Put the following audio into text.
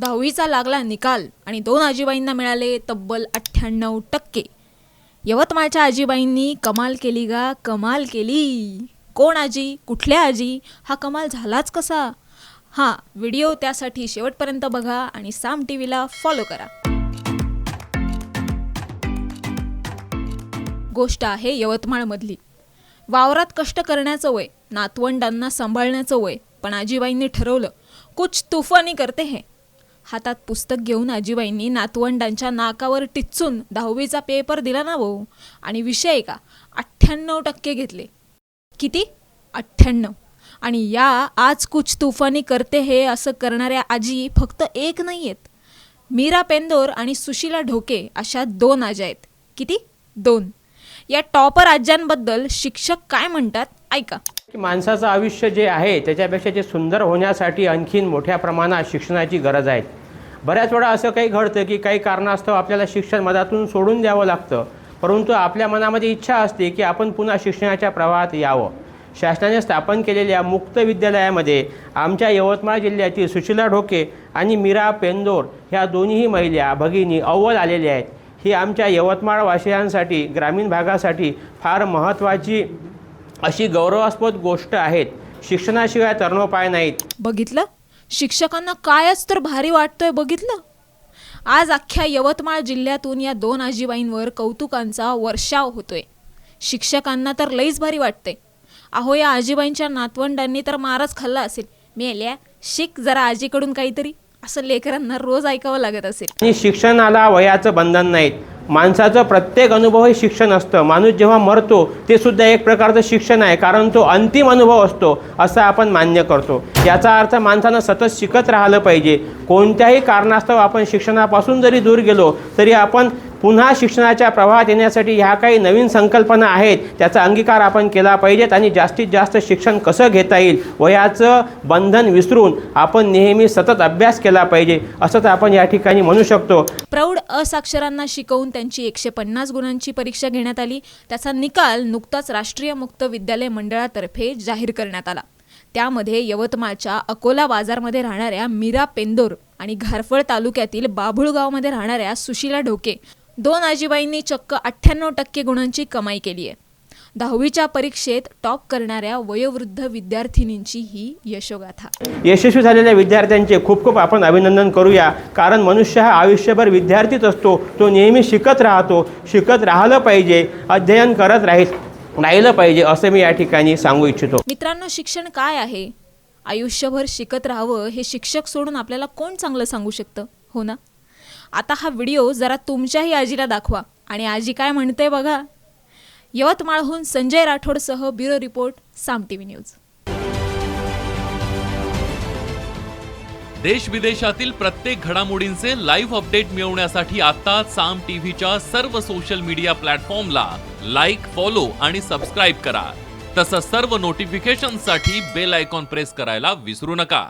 दहावीचा लागला निकाल आणि दोन आजीबाईंना मिळाले तब्बल अठ्ठ्याण्णव टक्के. यवतमाळच्या आजीबाईंनी कमाल केली गा कमाल केली. कोण आजी? कुठल्या आजी? हा कमाल झालाच कसा? हां व्हिडिओ त्यासाठी शेवटपर्यंत बघा आणि साम टी व्हीला फॉलो करा. गोष्ट आहे यवतमाळमधली. वावरात कष्ट करण्याचं वय नातवंडांना सांभाळण्याचं वय पण आजीबाईंनी ठरवलं कुछ तुफानी करते हे. हातात पुस्तक घेऊन आजीबाईंनी नातवंडांच्या नाकावर टिचून दहावीचा पेपर दिला ना भाऊ? आणि विषय का अठ्ठ्याण्णव टक्के घेतले. किती? अठ्ठ्याण्णव. आणि या आज कुछ तुफानी करते हे असं करणाऱ्या आजी फक्त एक नाही आहेत मीरा पेंदोर आणि सुशीला ढोके अशा दोन आज्या आहेत. किती? दोन. या टॉपर आज्यांबद्दल शिक्षक काय म्हणतात? ऐका. की माणसाचं आयुष्य जे आहे त्याच्यापेक्षा जे सुंदर होण्यासाठी आणखीन मोठ्या प्रमाणात शिक्षणाची गरज आहे. बऱ्याच वेळा असं काही घडतं की काही कारणास्तव आपल्याला शिक्षण मधातून सोडून द्यावं लागतं. परंतु आपल्या मनामध्ये इच्छा असते की आपण पुन्हा शिक्षणाच्या प्रवाहात यावं. शासनाने स्थापन केलेल्या मुक्त विद्यालयामध्ये आमच्या यवतमाळ जिल्ह्यातील सुशीला ढोके आणि मीरा पेंदोर ह्या दोन्हीही महिला भगिनी अव्वल आलेल्या आहेत. ही आमच्या यवतमाळ वासियांसाठी ग्रामीण भागासाठी फार महत्त्वाची अशी गौरवास्पद गोष्ट आहेत. शिक्षणाशिवाय तरणोपाय नाहीत. बघितलं? शिक्षकांना कायच तर भारी वाटतंय बघितलं? आज अख्ख्या यवतमाळ जिल्ह्यातून या दोन आजीबाईंवर कौतुकांचा वर्षाव होतोय. शिक्षकांना तर लईच भारी वाटतंय. अहो या आजीबाईंच्या नातवंडांनी तर मारच खाल्ला असेल. मेल्या शिक जरा आजीकडून काहीतरी. असं लेकरांना रोज ऐकावं लागत असेल. आणि शिक्षणाला वयाचं बंधन नाहीत. माणसाचं प्रत्येक अनुभव हे शिक्षण असतं. माणूस जेव्हा मरतो ते सुद्धा एक प्रकारचं शिक्षण आहे कारण तो अंतिम अनुभव असतो असं आपण मान्य करतो. याचा अर्थ माणसानं सतत शिकत राहिलं पाहिजे. कोणत्याही कारणास्तव आपण शिक्षणापासून जरी दूर गेलो तरी आपण पुन्हा शिक्षणाच्या प्रवाहात येण्यासाठी ह्या काही नवीन संकल्पना आहेत त्याचा अंगीकार आपण केला पाहिजेत आणि जास्तीत जास्त शिक्षण कसं घेता येईल वयाचं बंधन विसरून आपण नेहमी सतत अभ्यास केला पाहिजे असंच आपण या ठिकाणी म्हणू शकतो. प्रौढ असाक्षरांना शिकवून त्यांची एकशे पन्नास गुणांची परीक्षा घेण्यात आली. त्याचा निकाल नुकताच राष्ट्रीय मुक्त विद्यालय मंडळातर्फे जाहीर करण्यात आला. त्यामध्ये यवतमाळच्या अकोला बाजारमध्ये राहणाऱ्या मीरा पेंदोर आणि घारफळ तालुक्यातील बाभुळगावमध्ये राहणाऱ्या सुशीला ढोके दोन आजीबाईंनी चक्क अठ्ठ्याण्णव टक्के गुणांची कमाई केली आहे. दहावीच्या परीक्षेत टॉप करणाऱ्या वयोवृद्ध विद्यार्थिनींची ही यशोगाथा. यशस्वी झालेल्या विद्यार्थ्यांचे खूप खूप आपण अभिनंदन करूया. कारण मनुष्य हा आयुष्यभर विद्यार्थीच असतो. तो नेहमी शिकत राहतो. शिकत राहिलं पाहिजे. अध्ययन करत राहील राहिलं पाहिजे असं मी या ठिकाणी सांगू इच्छितो. मित्रांनो शिक्षण काय आहे? आयुष्यभर शिकत राहावं हे शिक्षक सोडून आपल्याला कोण चांगलं सांगू शकतं? हो ना? आता हा व्हिडिओ जरा तुमच्याही आजीला दाखवा. आणि आजी काय म्हणते बघा? यवतमाळहून Sanjay राठोडसह bureau report Saam T V news. देश विदेशातील प्रत्येक घडामोडींचे लाईव्ह अपडेट मिळवण्यासाठी आता साम टीव्हीच्या सर्व सोशल मीडिया प्लॅटफॉर्मला लाईक फॉलो आणि सबस्क्राईब करा. तसंच सर्व नोटिफिकेशनसाठी बेल आयकॉन प्रेस करायला विसरू नका.